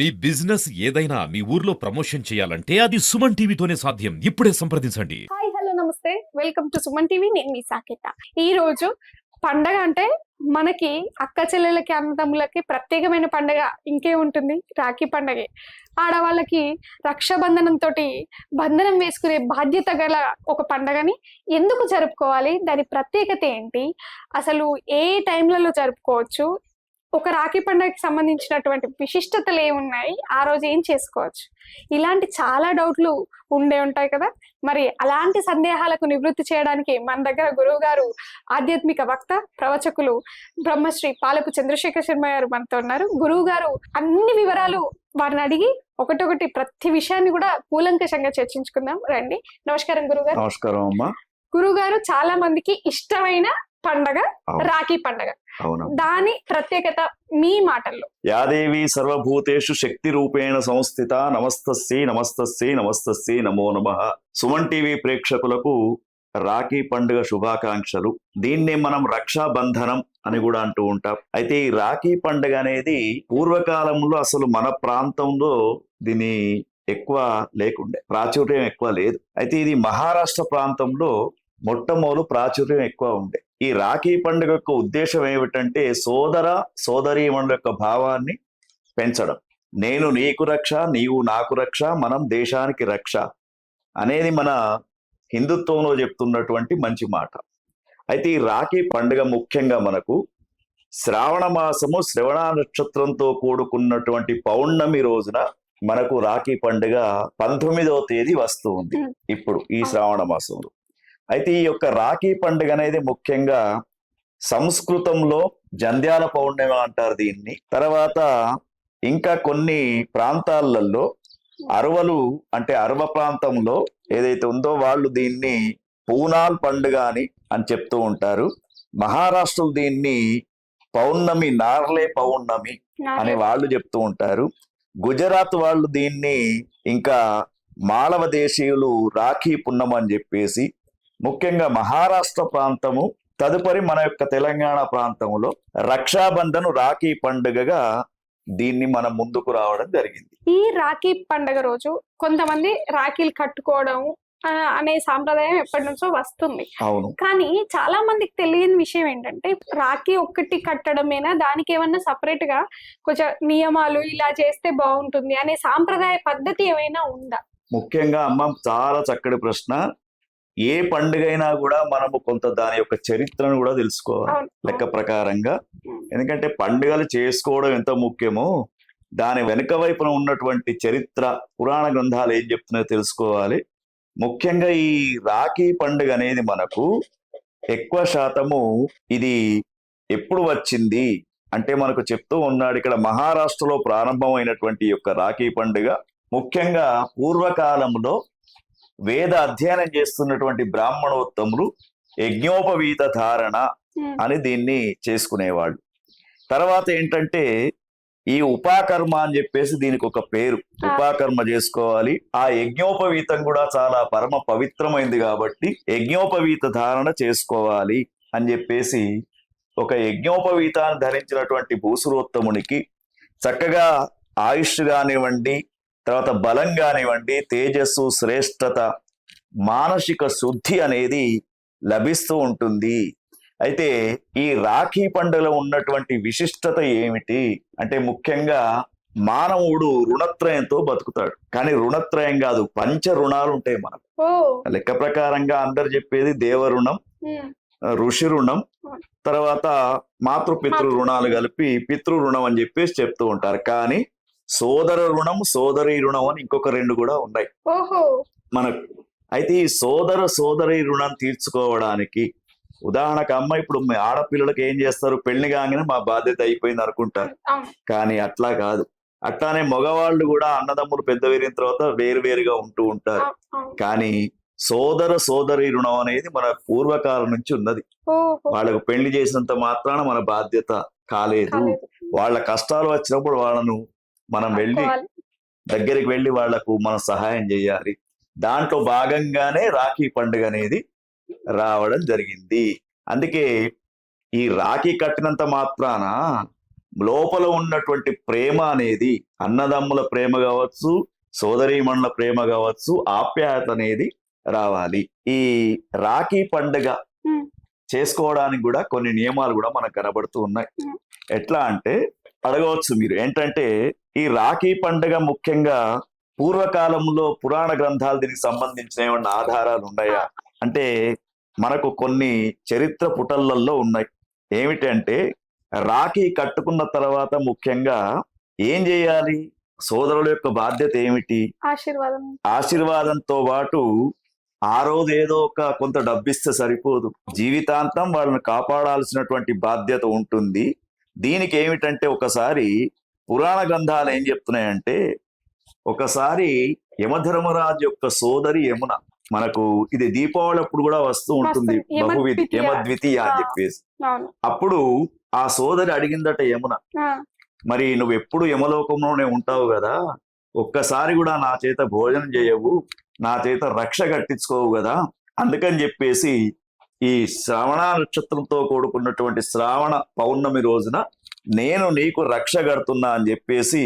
మీ business ఏదైనా మీ ఊర్లో promotion చేయాలంటే అది సుమన్ టీవీతోనే సాధ్యం. ఇప్పుడే సంప్రదించండి. హాయ్ హలో నమస్తే. Welcome to Suman TV. నేను మీ సాకేత. ఈ రోజు పండగ అంటే మనకి అక్క చెల్లెలకి అన్నదమ్ములకి ప్రత్యేకమైన పండగ ఇంకే ఉంటుంది. రాఖీ పండగే. ఆడవాళ్ళకి రక్షాబంధనంతో తోటి బంధనం వేసుకునే బాధ్యత గల ఒక పండగని ఎందుకు జరుపుకోవాలి? దాని ప్రత్యేకత ఏంటి? అసలు ఏ టైంలలో జరుపుకోవచ్చు? ఒక రాఖీ పండగకి సంబంధించినటువంటి విశిష్టతలు ఏమున్నాయి? ఆ రోజు ఏం చేసుకోవచ్చు? ఇలాంటి చాలా డౌట్లు ఉండే ఉంటాయి కదా? మరి అలాంటి సందేహాలకు నివృత్తి చేయడానికి మన దగ్గర గురువు గారు ఆధ్యాత్మిక వక్త ప్రవచకులు బ్రహ్మశ్రీ పాలపు చంద్రశేఖర్ శర్మ గారు మనతో ఉన్నారు. గురువు గారు అన్ని వివరాలు వారిని అడిగి ఒకటొకటి ప్రతి విషయాన్ని కూడా కూలంకషంగా చర్చించుకుందాం. రండి. నమస్కారం గురువు గారు. నమస్కారం అమ్మా. గురువు గారు చాలా మందికి ఇష్టమైన పండగ. రాఖీ పండగ. దాని ప్రత్యేకత మీ మాటల్లో. యాదేవి సర్వభూతేషు శక్తి రూపేణ సంస్థిత నమస్తస్యై నమస్తస్యై నమస్తస్యై నమో నమ. సుమన్ టీవీ ప్రేక్షకులకు రాఖీ పండుగ శుభాకాంక్షలు. దీన్నే మనం రక్షాబంధనం అని కూడా అంటూ ఉంటాం. అయితే ఈ రాఖీ పండుగ అనేది పూర్వకాలంలో అసలు మన ప్రాంతంలో దీని ఎక్కువ లేకుండే ప్రాచుర్యం ఎక్కువ లేదు. అయితే ఇది మహారాష్ట్ర ప్రాంతంలో మొట్టమొదలు ప్రాచుర్యం ఎక్కువ ఉండే. ఈ రాఖీ పండుగ యొక్క ఉద్దేశం ఏమిటంటే సోదర సోదరీమణుల యొక్క భావాన్ని పెంచడం. నేను నీకు రక్ష నీవు నాకు రక్ష మనం దేశానికి రక్ష అనేది మన హిందుత్వంలో చెప్తున్నటువంటి మంచి మాట. అయితే ఈ రాఖీ పండుగ ముఖ్యంగా మనకు శ్రావణ మాసము శ్రవణ నక్షత్రంతో కూడుకున్నటువంటి పౌర్ణమి రోజున మనకు రాఖీ పండుగ పంతొమ్మిదవ తేదీ వస్తూ ఉంది. ఇప్పుడు ఈ శ్రావణ మాసంలో. అయితే ఈ యొక్క రాఖీ పండుగ అనేది ముఖ్యంగా సంస్కృతంలో జంధ్యాల పౌర్ణమి అంటారు దీన్ని. తర్వాత ఇంకా కొన్ని ప్రాంతాలలో అరవలు అంటే అరవ ప్రాంతంలో ఏదైతే ఉందో వాళ్ళు దీన్ని పూనాల్ పండుగ అని అని చెప్తూ ఉంటారు. మహారాష్ట్రలో దీన్ని పౌర్ణమి నార్లే పౌర్ణమి అని వాళ్ళు చెప్తూ ఉంటారు. గుజరాత్ వాళ్ళు దీన్ని ఇంకా మాళవ దేశీయులు రాఖీ పున్నం అని చెప్పేసి ముఖ్యంగా మహారాష్ట్ర ప్రాంతము తదుపరి మన యొక్క తెలంగాణ ప్రాంతంలో రక్షాబంధను రాఖీ పండుగగా దీన్ని మనం ముందుకు రావడం జరిగింది. ఈ రాఖీ పండగ రోజు కొంతమంది రాఖీలు కట్టుకోవడం అనే సాంప్రదాయం ఎప్పటి నుంచో వస్తుంది. అవును. కానీ చాలా మందికి తెలియని విషయం ఏంటంటే రాఖీ ఒక్కటి కట్టడమేనా? దానికి ఏమన్నా సపరేట్గా కొంచెం నియమాలు ఇలా చేస్తే బాగుంటుంది అనే సాంప్రదాయ పద్ధతి ఏమైనా ఉందా? ముఖ్యంగా అమ్మ చాలా చక్కటి ప్రశ్న. ఏ పండుగ అయినా కూడా మనము కొంత దాని యొక్క చరిత్రను కూడా తెలుసుకోవాలి. లెక్క ప్రకారంగా. ఎందుకంటే పండుగలు చేసుకోవడం ఎంత ముఖ్యమో దాని వెనుక వైపున ఉన్నటువంటి చరిత్ర పురాణ గ్రంథాలు ఏం చెప్తున్నాయో తెలుసుకోవాలి. ముఖ్యంగా ఈ రాఖీ పండుగ అనేది మనకు ఎక్కువ శాతము ఇది ఎప్పుడు వచ్చింది అంటే మనకు చెప్తూ ఉన్నాడు ఇక్కడ మహారాష్ట్రలో ప్రారంభమైనటువంటి యొక్క రాఖీ పండుగ. ముఖ్యంగా పూర్వకాలంలో వేద అధ్యయనం చేస్తున్నటువంటి బ్రాహ్మణోత్తములు యజ్ఞోపవీత ధారణ ఉమ్, అని దీన్ని చేసుకునేవాళ్ళు. తర్వాత ఏంటంటే ఈ ఉపాకర్మ అని చెప్పేసి దీనికి ఒక పేరు. ఉపాకర్మ చేసుకోవాలి. ఆ యజ్ఞోపవీతం కూడా చాలా పరమ పవిత్రమైంది కాబట్టి యజ్ఞోపవీత ధారణ చేసుకోవాలి అని చెప్పేసి ఒక యజ్ఞోపవీతాన్ని ధరించినటువంటి భూసురోత్తమునికి చక్కగా ఆయుష్ కానివ్వండి తర్వాత బలం కానివ్వండి తేజస్సు శ్రేష్టత మానసిక శుద్ధి అనేది లభిస్తూ ఉంటుంది. అయితే ఈ రాఖీ పండుగలో ఉన్నటువంటి విశిష్టత ఏమిటి? అంటే ముఖ్యంగా మానవుడు రుణత్రయంతో బతుకుతాడు. కానీ రుణత్రయం కాదు పంచ రుణాలు ఉంటాయి మనకు. లెక్క ప్రకారంగా అందరు చెప్పేది దేవ రుణం ఋషి రుణం తర్వాత మాతృపితృ మాతృ- రుణాలు కలిపి పితృ రుణం అని చెప్పేసి చెప్తూ ఉంటారు. కానీ సోదర రుణం సోదరి రుణం అని ఇంకొక రెండు కూడా ఉన్నాయి. మనకు. అయితే ఈ సోదర సోదరి రుణం తీర్చుకోవడానికి ఉదాహరణకు అమ్మ ఇప్పుడు మీ ఆడపిల్లలకి ఏం చేస్తారు? పెళ్ళి కాగానే మా బాధ్యత అయిపోయింది అనుకుంటారు. కానీ అట్లా కాదు. అట్లానే మగవాళ్ళు కూడా అన్నదమ్ములు పెద్ద వేరిన తర్వాత వేరువేరుగా ఉంటూ ఉంటారు. కానీ సోదర సోదరి రుణం అనేది మన పూర్వకాలం నుంచి ఉన్నది. వాళ్ళకు పెళ్ళి చేసినంత మాత్రాన మన బాధ్యత కాలేదు. వాళ్ళ కష్టాలు వచ్చినప్పుడు వాళ్ళను మనం వెళ్ళి. దగ్గరికి వెళ్ళి వాళ్ళకు మనం సహాయం చేయాలి. దాంట్లో భాగంగానే రాఖీ పండుగ అనేది రావడం జరిగింది. అందుకే ఈ రాఖీ కట్టినంత మాత్రాన లోపల ఉన్నటువంటి ప్రేమ అనేది అన్నదమ్ముల ప్రేమ కావచ్చు సోదరీమణుల ప్రేమ కావచ్చు ఆప్యాయత అనేది రావాలి. ఈ రాఖీ పండుగ చేసుకోవడానికి కూడా కొన్ని నియమాలు కూడా మనకు కనబడుతూ ఉన్నాయి. ఎట్లా అంటే అడగవచ్చు మీరు. ఏంటంటే ఈ రాఖీ పండుగ ముఖ్యంగా పూర్వకాలంలో పురాణ గ్రంథాలు దీనికి సంబంధించిన ఏమన్నా ఆధారాలు ఉన్నాయా? అంటే మనకు కొన్ని చరిత్ర పుటలలో ఉన్నాయి. ఏమిటంటే రాఖీ కట్టుకున్న తర్వాత ముఖ్యంగా ఏం చేయాలి? సోదరుల యొక్క బాధ్యత ఏమిటి? ఆశీర్వాదం. ఆశీర్వాదంతో పాటు ఆ రోజు ఏదో ఒక కొంత డబ్బిస్తే సరిపోదు. జీవితాంతం వాళ్ళని కాపాడాల్సినటువంటి బాధ్యత ఉంటుంది. దీనికి ఏమిటంటే ఒకసారి పురాణ గ్రంథాలు ఏం చెప్తున్నాయంటే ఒకసారి యమధర్మరాజు యొక్క సోదరి యమున మనకు ఇది దీపావళి అప్పుడు కూడా వస్తూ ఉంటుంది బహువిధి ద్వితీయ. యమద్వితీయ అని. చెప్పేసి. అప్పుడు ఆ సోదరి అడిగిందట యమున మరి నువ్వు ఎప్పుడు యమలోకంలోనే ఉంటావు కదా? ఒక్కసారి కూడా నా చేత భోజనం చేయవు నా చేత రక్ష కట్టించుకోవు కదా? అందుకని చెప్పేసి ఈ శ్రవణ నక్షత్రంతో కూడుకున్నటువంటి శ్రావణ పౌర్ణమి రోజున నేను నీకు రక్ష కడుతున్నా అని చెప్పేసి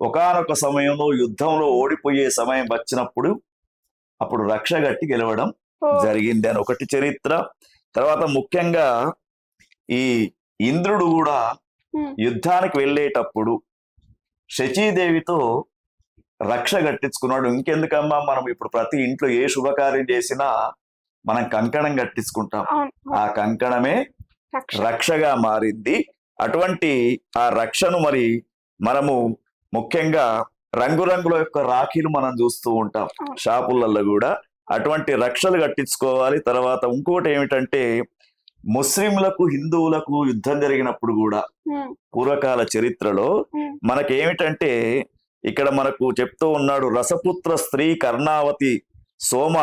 ఒకానొక సమయంలో యుద్ధంలో ఓడిపోయే సమయం వచ్చినప్పుడు అప్పుడు రక్ష కట్టి గెలవడం జరిగింది అని ఒకటి చరిత్ర. తర్వాత ముఖ్యంగా ఈ ఇంద్రుడు కూడా యుద్ధానికి వెళ్ళేటప్పుడు శచీదేవితో రక్ష కట్టించుకున్నాడు. ఇంకెందుకమ్మా మనం ఇప్పుడు ప్రతి ఇంట్లో ఏ శుభకార్యం చేసినా మనం కంకణం కట్టించుకుంటాం. ఆ కంకణమే రక్ష. రక్షగా మారింది. అటువంటి ఆ రక్షను మరి మనము ముఖ్యంగా రంగురంగుల యొక్క రాఖీలు మనం చూస్తూ ఉంటాం. షాపులలో కూడా అటువంటి రక్షలు కట్టించుకోవాలి. తర్వాత ఇంకోటి ఏమిటంటే ముస్లింలకు హిందువులకు యుద్ధం జరిగినప్పుడు కూడా పూర్వకాల చరిత్రలో మనకేమిటంటే ఇక్కడ మనకు చెప్తూ ఉన్నాడు రసపుత్ర స్త్రీ కర్ణావతి సోమ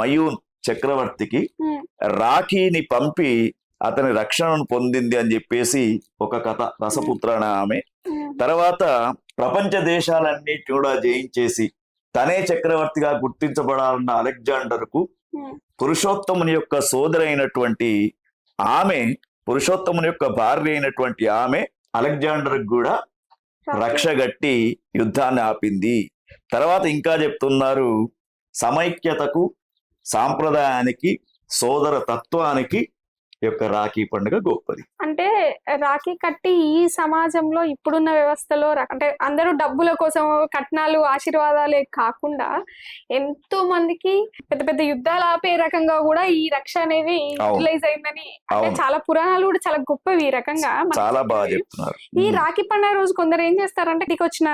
మయూన్. చక్రవర్తికి రాఖీని పంపి అతని రక్షణను పొందింది అని చెప్పేసి ఒక కథ రసపుత్ర అనే ఆమె తర్వాత ప్రపంచ దేశాలన్నీ కూడా జయించేసి తనే చక్రవర్తిగా గుర్తించబడాలన్న అలెగ్జాండర్కు పురుషోత్తముని యొక్క సోదరైనటువంటి ఆమె పురుషోత్తముని యొక్క భార్య అయినటువంటి ఆమె అలెగ్జాండర్ కూడా రక్ష గట్టి యుద్ధాన్ని ఆపింది. తర్వాత ఇంకా చెప్తున్నారు సమైక్యతకు సాంప్రదాయానికి సోదర తత్వానికి యొక్క రాఖీ పండుగ గొప్పది అంటే రాఖీ కట్టి ఈ సమాజంలో ఇప్పుడున్న వ్యవస్థలో అంటే అందరూ డబ్బుల కోసం కట్నాలు ఆశీర్వాదాలే కాకుండా ఎంతో మందికి పెద్ద పెద్ద యుద్ధాలు ఆపే రకంగా కూడా ఈ రక్ష అనేది యూటిలైజ్ అయిందని అంటే. చాలా పురాణాలు కూడా చాలా గొప్పవి ఈ రకంగా చాలా బాగా. చెప్తున్నారు ఈ రాఖీ పండుగ రోజు కొందరు ఏం చేస్తారంటే ఇంటికి వచ్చిన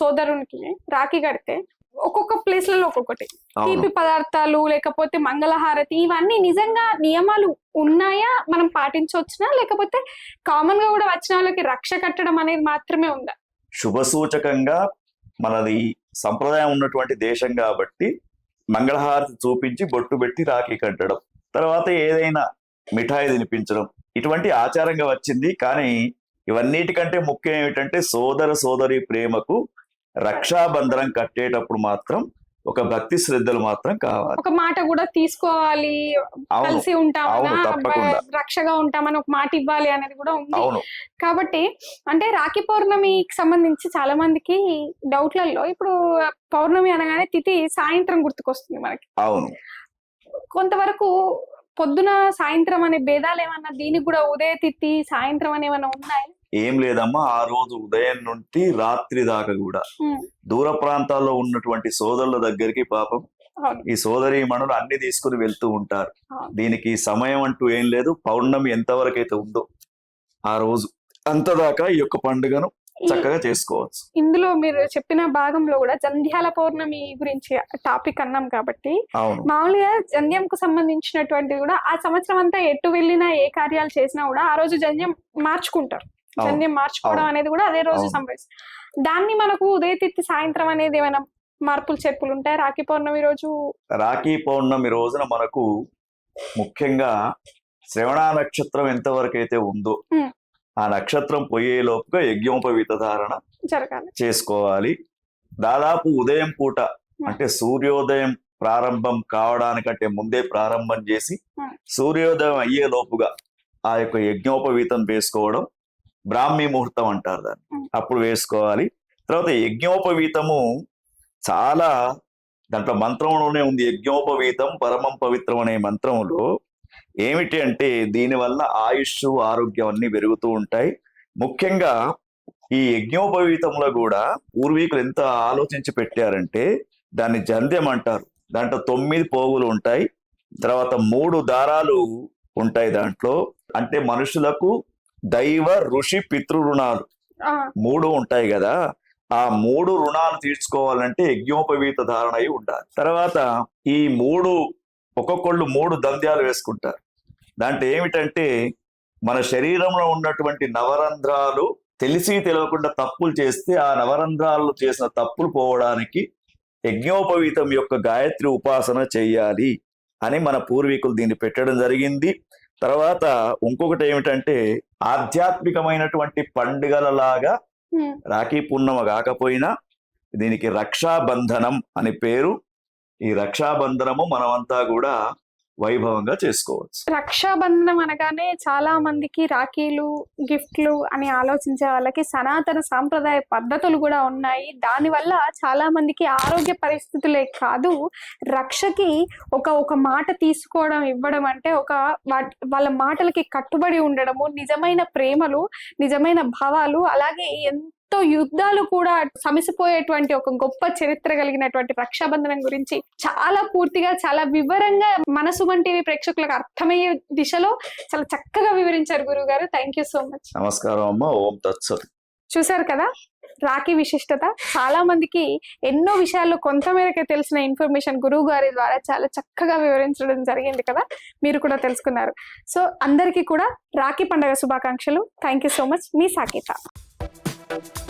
సోదరునికి రాఖీ కడితే ఒక్కొక్క ప్లేస్లలో ఒక్కొక్కటి. తీపి పదార్థాలు లేకపోతే మంగళహారతి ఇవన్నీ నిజంగా నియమాలు ఉన్నాయా? మనం పాటించవచ్చునా? లేకపోతే కామన్గా కూడా వచ్చిన వాళ్ళకి రక్ష కట్టడం అనేది మాత్రమే ఉందా? శుభ సూచకంగా మనది సంప్రదాయం ఉన్నటువంటి దేశం కాబట్టి మంగళహారతి చూపించి బొట్టు పెట్టి రాఖీ కట్టడం తర్వాత ఏదైనా మిఠాయి తినిపించడం ఇటువంటి ఆచారంగా వచ్చింది. కానీ ఇవన్నిటికంటే ముఖ్యం ఏమిటంటే సోదర సోదరి ప్రేమకు రక్షాబంధనం కట్టేటప్పుడు మాత్రం ఒక భక్తి శ్రద్ధలు మాత్రం కావాలి. ఒక మాట కూడా తీసుకోవాలి కలిసి. బ- రక్షగా ఉంటామని ఒక మాట ఇవ్వాలి అనేది కూడా ఉంది. కాబట్టి అంటే రాఖీ పౌర్ణమికి సంబంధించి చాలా మందికి డౌట్లలో ఇప్పుడు పౌర్ణమి అనగానే తిథి సాయంత్రం గుర్తుకొస్తుంది మనకి. అవును. కొంతవరకు పొద్దున సాయంత్రం అనే భేదాలు ఏమన్నా దీనికి కూడా ఉదయ తిథి సాయంత్రం అని ఏమన్నా ఉన్నాయా? ఏం లేదమ్మా ఆ రోజు ఉదయం నుండి రాత్రి దాకా కూడా. దూర ప్రాంతాల్లో ఉన్నటువంటి సోదరుల దగ్గరికి పాపం ఈ సోదరి మనులు అన్ని తీసుకుని వెళ్తూ ఉంటారు. దీనికి సమయం అంటూ ఏం లేదు పౌర్ణమి ఎంతవరకు అయితే ఉందో ఆ రోజు అంతదాకా ఈ యొక్క పండుగను చక్కగా చేసుకోవచ్చు. ఇందులో మీరు చెప్పిన భాగంలో కూడా జంధ్యాల పౌర్ణమి గురించి టాపిక్ అన్నాం కాబట్టి మామూలుగా జంధ్యంకు సంబంధించినటువంటిది కూడా ఆ సంవత్సరం అంతా ఎటు వెళ్ళినా ఏ కార్యాలు చేసినా కూడా ఆ రోజు జంధ్యం మార్చుకుంటారు. జంధ్యం మార్చుకోవడం. అనేది కూడా అదే రోజు. సంభవిస్తుంది దాన్ని మనకు ఉదయ తిథి సాయంత్రం అనేది ఏమైనా మార్పులు చెప్పులు ఉంటాయి రాఖీ పౌర్ణమి రోజు రాఖీ పౌర్ణమి రోజున మనకు ముఖ్యంగా శ్రవణ నక్షత్రం ఎంతవరకు అయితే ఉందో. ఆ నక్షత్రం పోయే లోపుగా యజ్ఞోపవీత ధారణ జరగాలి చేసుకోవాలి దాదాపు ఉదయం పూట అంటే సూర్యోదయం ప్రారంభం కావడానికంటే ముందే ప్రారంభం చేసి. సూర్యోదయం అయ్యే లోపుగా ఆ యొక్క యజ్ఞోపవీతం వేసుకోవడం బ్రాహ్మీ ముహూర్తం అంటారు దాన్ని. అప్పుడు వేసుకోవాలి. తర్వాత యజ్ఞోపవీతము చాలా దాంట్లో మంత్రంలోనే ఉంది. యజ్ఞోపవీతం పరమం పవిత్రం అనే మంత్రంలో ఏమిటి అంటే దీనివల్ల ఆయుష్ ఆరోగ్యం అన్ని పెరుగుతూ ఉంటాయి. ముఖ్యంగా ఈ యజ్ఞోపవీతంలో కూడా పూర్వీకులు ఎంత ఆలోచించి పెట్టారంటే దాన్ని జంధ్యం అంటారు. దాంట్లో తొమ్మిది పోగులు ఉంటాయి. తర్వాత మూడు దారాలు ఉంటాయి దాంట్లో. అంటే మనుషులకు దైవ ఋషి పితృ రుణాలు. మూడు ఉంటాయి కదా ఆ మూడు రుణాలు తీర్చుకోవాలంటే యజ్ఞోపవీత ధారణ అయి ఉండాలి. తర్వాత ఈ మూడు ఒక్కొక్కళ్ళు మూడు దంద్యాలు వేసుకుంటారు. దాంట్లో ఏమిటంటే మన శరీరంలో ఉన్నటువంటి నవరంధ్రాలు తెలిసి తెలియకుండా తప్పులు చేస్తే ఆ నవరంధ్రాలు చేసిన తప్పులు పోవడానికి యజ్ఞోపవీతం యొక్క గాయత్రి ఉపాసన చెయ్యాలి అని మన పూర్వీకులు దీన్ని పెట్టడం జరిగింది. తర్వాత ఇంకొకటి ఏమిటంటే ఆధ్యాత్మికమైనటువంటి పండుగలలాగా. రాఖీ పూర్ణమ కాకపోయినా దీనికి రక్షాబంధనం అని పేరు ఈ రక్షాబంధనము మనమంతా కూడా వైభవంగా చేసుకోవచ్చు. రక్షాబంధనం అనగానే చాలా మందికి రాఖీలు గిఫ్ట్లు అని ఆలోచించే వాళ్ళకి సనాతన సాంప్రదాయ పద్ధతులు కూడా ఉన్నాయి. దానివల్ల చాలా మందికి ఆరోగ్య పరిస్థితులే కాదు రక్షకి ఒక ఒక మాట తీసుకోవడం ఇవ్వడం అంటే ఒక వాళ్ళ మాటలకి కట్టుబడి ఉండడము నిజమైన ప్రేమలు నిజమైన భావాలు అలాగే ఎంత యుద్ధాలు కూడా సమిసిపోయేటువంటి ఒక గొప్ప చరిత్ర కలిగినటువంటి రక్షాబంధనం గురించి చాలా పూర్తిగా చాలా వివరంగా మన సుమన్ టీవీ ప్రేక్షకులకు అర్థమయ్యే దిశలో చాలా చక్కగా వివరించారు గురువు గారు థ్యాంక్ యూ సో మచ్ నమస్కారం అమ్మ. ఓం తత్సత్ చూసారు కదా? రాఖీ విశిష్టత. చాలా మందికి ఎన్నో విషయాల్లో కొంతమేరకే తెలిసిన ఇన్ఫర్మేషన్ గురువు గారి ద్వారా చాలా చక్కగా వివరించడం జరిగింది కదా? మీరు కూడా తెలుసుకున్నారు. సో అందరికీ కూడా రాఖీ పండుగ శుభాకాంక్షలు. థ్యాంక్ యూ సో మచ్ మీ సాకేత. you